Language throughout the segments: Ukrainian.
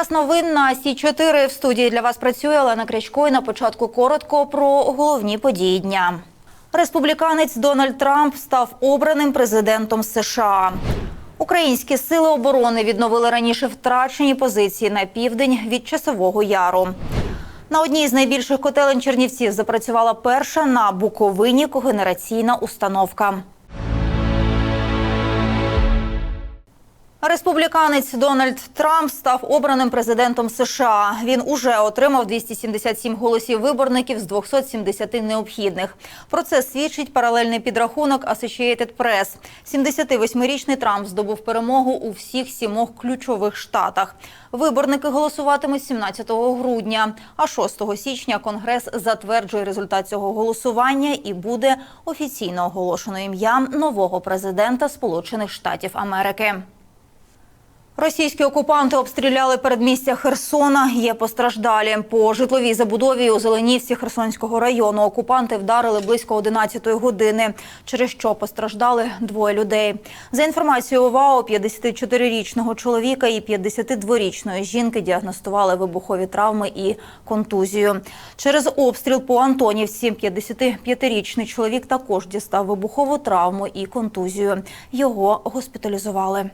Час новин на Сі 4 в студії для вас працює Олена Крячко. І на початку коротко про головні події дня. Республіканець Дональд Трамп став обраним президентом США. Українські сили оборони відновили раніше втрачені позиції на південь від часового яру. На одній з найбільших котелень Чернівців запрацювала перша на Буковині когенераційна установка. Республіканець Дональд Трамп став обраним президентом США. Він уже отримав 277 голосів виборників з 270 необхідних. Про це свідчить паралельний підрахунок Associated Press. 78-річний Трамп здобув перемогу у всіх сімох ключових штатах. Виборники голосуватимуть 17 грудня, а 6 січня Конгрес затверджує результат цього голосування і буде офіційно оголошено ім'я нового президента Сполучених Штатів Америки. Російські окупанти обстріляли передмістя Херсона. Є постраждалі по житловій забудові у Зеленівці Херсонського району. Окупанти вдарили близько 11-ї години, через що постраждали двоє людей. За інформацією ОВАО, 54-річного чоловіка і 52-річної жінки діагностували вибухові травми і контузію. Через обстріл по Антонівці 55-річний чоловік також дістав вибухову травму і контузію. Його госпіталізували.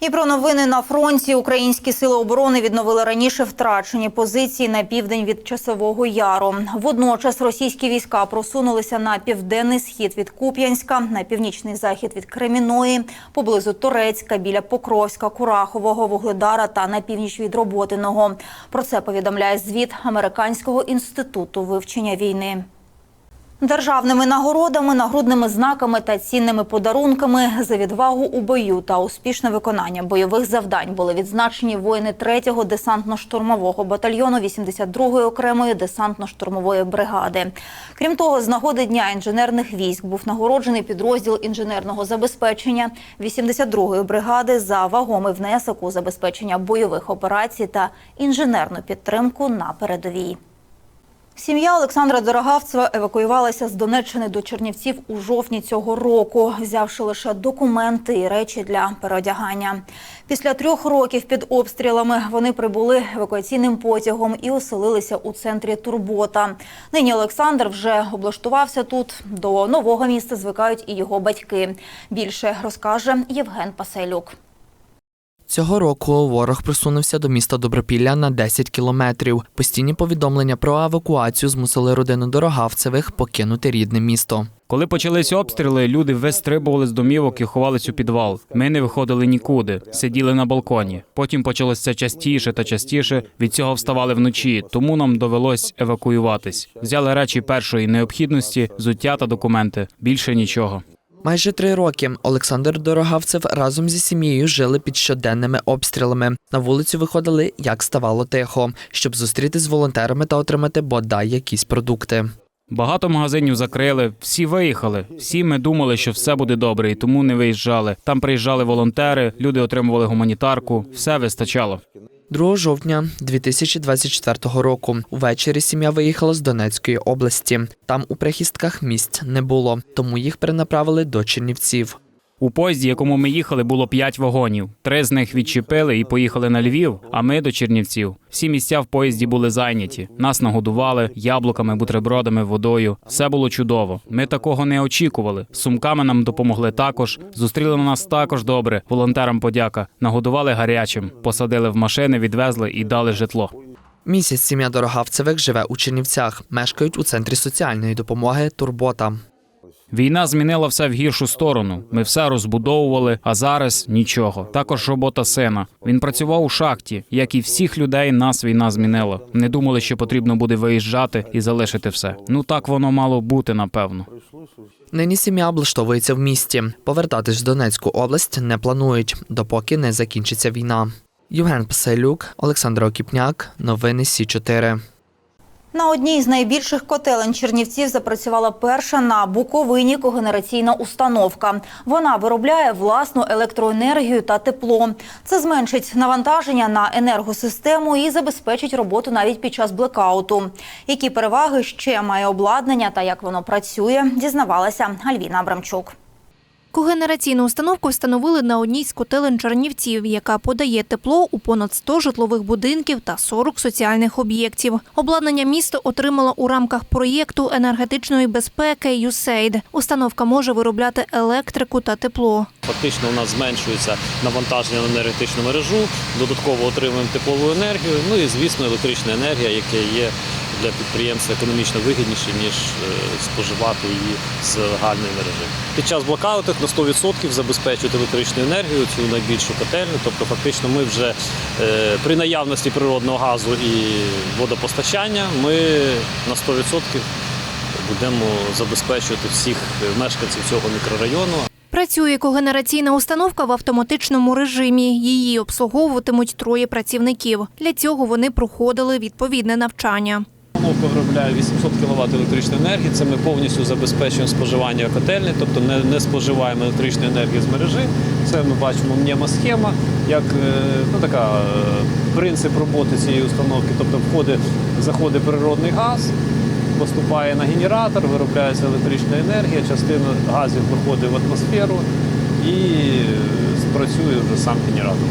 І про новини на фронті українські сили оборони відновили раніше втрачені позиції на південь від часового яру. Водночас російські війська просунулися на південний схід від Куп'янська, на північний захід від Креміної, поблизу Торецька, біля Покровська, Курахового, Вугледара та на північ від Роботиного. Про це повідомляє звіт Американського інституту вивчення війни. Державними нагородами, нагрудними знаками та цінними подарунками за відвагу у бою та успішне виконання бойових завдань були відзначені воїни 3-го десантно-штурмового батальйону 82-ї окремої десантно-штурмової бригади. Крім того, з нагоди дня інженерних військ був нагороджений підрозділ інженерного забезпечення 82-ї бригади за вагомий внесок у забезпечення бойових операцій та інженерну підтримку на передовій. Сім'я Олександра Дорогавцева евакуювалася з Донеччини до Чернівців у жовтні цього року, взявши лише документи і речі для переодягання. Після трьох років під обстрілами вони прибули евакуаційним потягом і оселилися у центрі Турбота. Нині Олександр вже облаштувався тут. До нового міста звикають і його батьки. Більше розкаже Євген Пасайлюк. Цього року ворог присунувся до міста Добропілля на 10 кілометрів. Постійні повідомлення про евакуацію змусили родину Дорогавцевих покинути рідне місто. Коли почалися обстріли, люди вистрибували з домівок і ховались у підвал. Ми не виходили нікуди, сиділи на балконі. Потім почалося частіше та частіше. Від цього вставали вночі, тому нам довелось евакуюватись. Взяли речі першої необхідності, взуття та документи. Більше нічого. Майже три роки Олександр Дорогавцев разом зі сім'єю жили під щоденними обстрілами. На вулицю виходили, як ставало тихо, щоб зустрітись з волонтерами та отримати бодай якісь продукти. Багато магазинів закрили, всі виїхали. Всі ми думали, що все буде добре, і тому не виїжджали. Там приїжджали волонтери, люди отримували гуманітарку, все вистачало. 2 жовтня 2024 року увечері сім'я виїхала з Донецької області. Там у прихистках місць не було, тому їх перенаправили до Чернівців. У поїзді, якому ми їхали, було п'ять вагонів. Три з них відчепили і поїхали на Львів, а ми до Чернівців. Всі місця в поїзді були зайняті. Нас нагодували яблуками, бутербродами, водою. Все було чудово. Ми такого не очікували. Сумками нам допомогли також. Зустріли нас також добре. Волонтерам подяка. Нагодували гарячим, посадили в машини, відвезли і дали житло. Місяць сім'я Дорогавцевих живе у Чернівцях, мешкають у центрі соціальної допомоги Турбота. Війна змінила все в гіршу сторону. Ми все розбудовували, а зараз нічого. Також робота сина. Він працював у шахті, як і всіх людей. Нас війна змінила. Не думали, що потрібно буде виїжджати і залишити все. Ну так воно мало бути, напевно. Нині сім'я облаштовується в місті. Повертатись в Донецьку область не планують, допоки не закінчиться війна. Євген Пасайлюк, Олександр Окіпняк, новини Сі 4 На одній з найбільших котелень Чернівців запрацювала перша на Буковині когенераційна установка. Вона виробляє власну електроенергію та тепло. Це зменшить навантаження на енергосистему і забезпечить роботу навіть під час блекауту. Які переваги ще має обладнання та як воно працює, дізнавалася Альвіна Абрамчук. Когенераційну установку встановили на одній з котелень Чернівців, яка подає тепло у понад 100 житлових будинків та 40 соціальних об'єктів. Обладнання місто отримало у рамках проєкту енергетичної безпеки «ЮСЕЙД». Установка може виробляти електрику та тепло. Фактично у нас зменшується навантаження на енергетичну мережу, додатково отримуємо теплову енергію, ну і звісно електрична енергія, яка є для підприємства економічно вигідніше, ніж е, споживати її з загальної мережі. Під час блокаутів на 100% забезпечують електричну енергію, цю найбільшу котельню. Тобто фактично ми вже е, при наявності природного газу і водопостачання ми на 100% будемо забезпечувати всіх мешканців цього мікрорайону. Працює когенераційна установка в автоматичному режимі. Її обслуговуватимуть троє працівників. Для цього вони проходили відповідне навчання. Виробляє 800 кВт електричної енергії. Це ми повністю забезпечуємо споживання котельні, тобто не, не споживаємо електричної енергії з мережі. Це ми бачимо мнема-схема, як е, ну, така, е, принцип роботи цієї установки. Тобто входить, заходить природний газ, поступає на генератор, виробляється електрична енергія, частина газів виходить в атмосферу і е, спрацює вже сам генератор.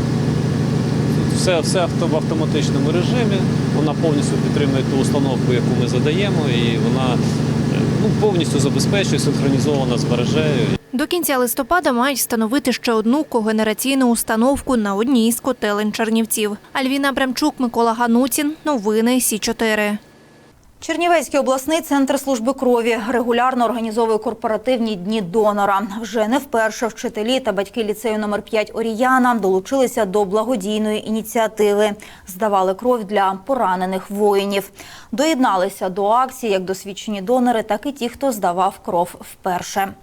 Все, все авто- в автоматичному режимі. Вона повністю підтримує ту установку, яку ми задаємо, і вона е, ну, повністю забезпечує синхронізована з мережею. До кінця листопада мають встановити ще одну когенераційну установку на одній з котелень Чернівців. Альвіна Бремчук, Микола Гануцін. Новини Сі 4 Чернівецький обласний центр служби крові регулярно організовує корпоративні дні донора. Вже не вперше вчителі та батьки ліцею номер 5 Оріяна долучилися до благодійної ініціативи. Здавали кров для поранених воїнів. Доєдналися до акції як досвідчені донори, так і ті, хто здавав кров вперше.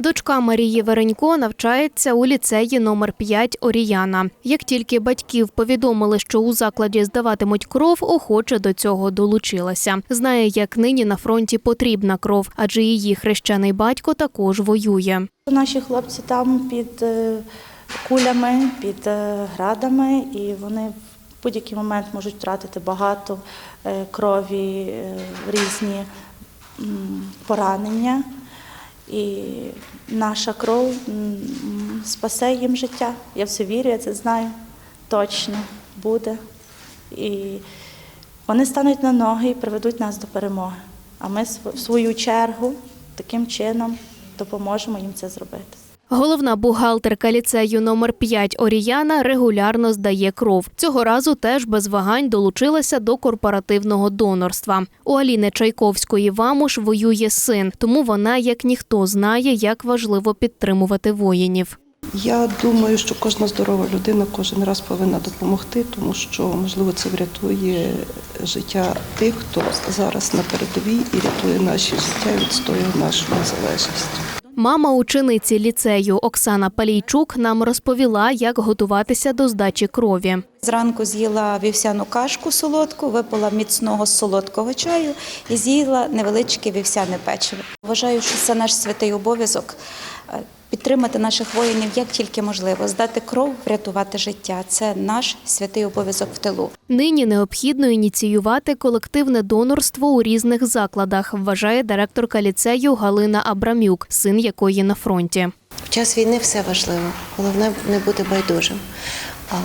Дочка Марії Веренько навчається у ліцеї номер 5 Оріяна. Як тільки батьків повідомили, що у закладі здаватимуть кров, охоче до цього долучилася. Знає, як нині на фронті потрібна кров, адже її хрещений батько також воює. Наші хлопці там під е, кулями, під е, градами, і вони в будь-який момент можуть втратити багато е, крові, різні поранення. І наша кров спасе їм життя. Я все вірю, я це знаю. Точно буде. І вони стануть на ноги і приведуть нас до перемоги. А ми в свою чергу таким чином допоможемо їм це зробити. Головна бухгалтерка ліцею номер 5 Оріяна регулярно здає кров. Цього разу теж без вагань долучилася до корпоративного донорства. У Аліни Чайковської Вамуш воює син, тому вона, як ніхто, знає, як важливо підтримувати воїнів. Я думаю, що кожна здорова людина кожен раз повинна допомогти, тому що можливо це врятує життя тих, хто зараз на передовій і рятує наші життя, відстоює нашу незалежність. Мама учениці ліцею Оксана Палійчук нам розповіла, як готуватися до здачі крові. Зранку з'їла вівсяну кашку солодку, випила міцного солодкого чаю і з'їла невеличке вівсяне печиво. Вважаю, що це наш святий обов'язок підтримати наших воїнів як тільки можливо, здати кров, врятувати життя. Це наш святий обов'язок в тилу. Нині необхідно ініціювати колективне донорство у різних закладах, вважає директорка ліцею Галина Абрамюк, син якої на фронті. В час війни все важливо. Головне не бути байдужим. А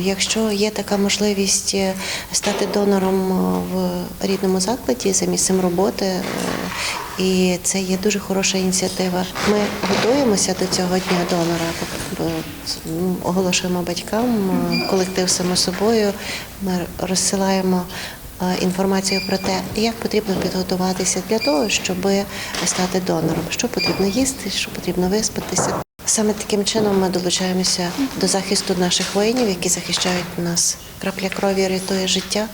якщо є така можливість е, стати донором е, в рідному закладі за місцем роботи, е, і це є дуже хороша ініціатива. Ми готуємося до цього дня донора, оголошуємо батькам, е, колектив само собою. Ми розсилаємо е, інформацію про те, як потрібно підготуватися для того, щоб стати донором, що потрібно їсти, що потрібно виспатися. Саме таким чином ми долучаємося до захисту наших воїнів, які захищають нас. Крапля крові рятує життя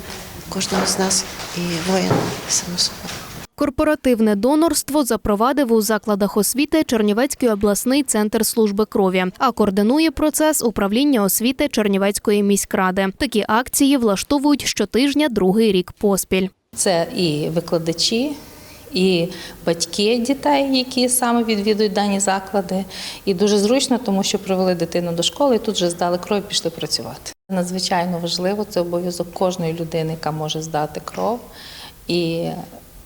кожного з нас і воїна само собою. Корпоративне донорство запровадив у закладах освіти Чернівецький обласний центр служби крові, а координує процес управління освіти Чернівецької міськради. Такі акції влаштовують щотижня другий рік поспіль. Це і викладачі, і батьки дітей, які саме відвідують дані заклади. І дуже зручно, тому що привели дитину до школи і тут же здали кров і пішли працювати. Надзвичайно важливо, це обов'язок кожної людини, яка може здати кров. І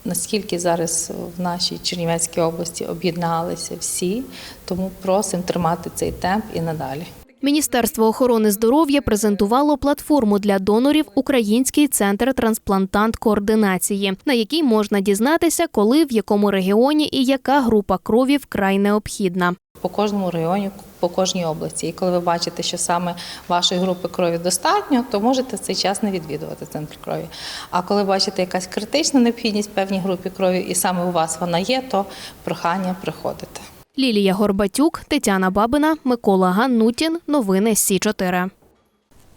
наскільки зараз в нашій Чернівецькій області об'єдналися всі, тому просимо тримати цей темп і надалі. Міністерство охорони здоров'я презентувало платформу для донорів Український центр трансплантант координації, на якій можна дізнатися, коли в якому регіоні і яка група крові вкрай необхідна. По кожному районі, по кожній області. І коли ви бачите, що саме вашої групи крові достатньо, то можете в цей час не відвідувати центр крові. А коли бачите якась критична необхідність певній групі крові, і саме у вас вона є, то прохання приходити. Лілія Горбатюк, Тетяна Бабина, Микола Ганнутін. Новини Сі 4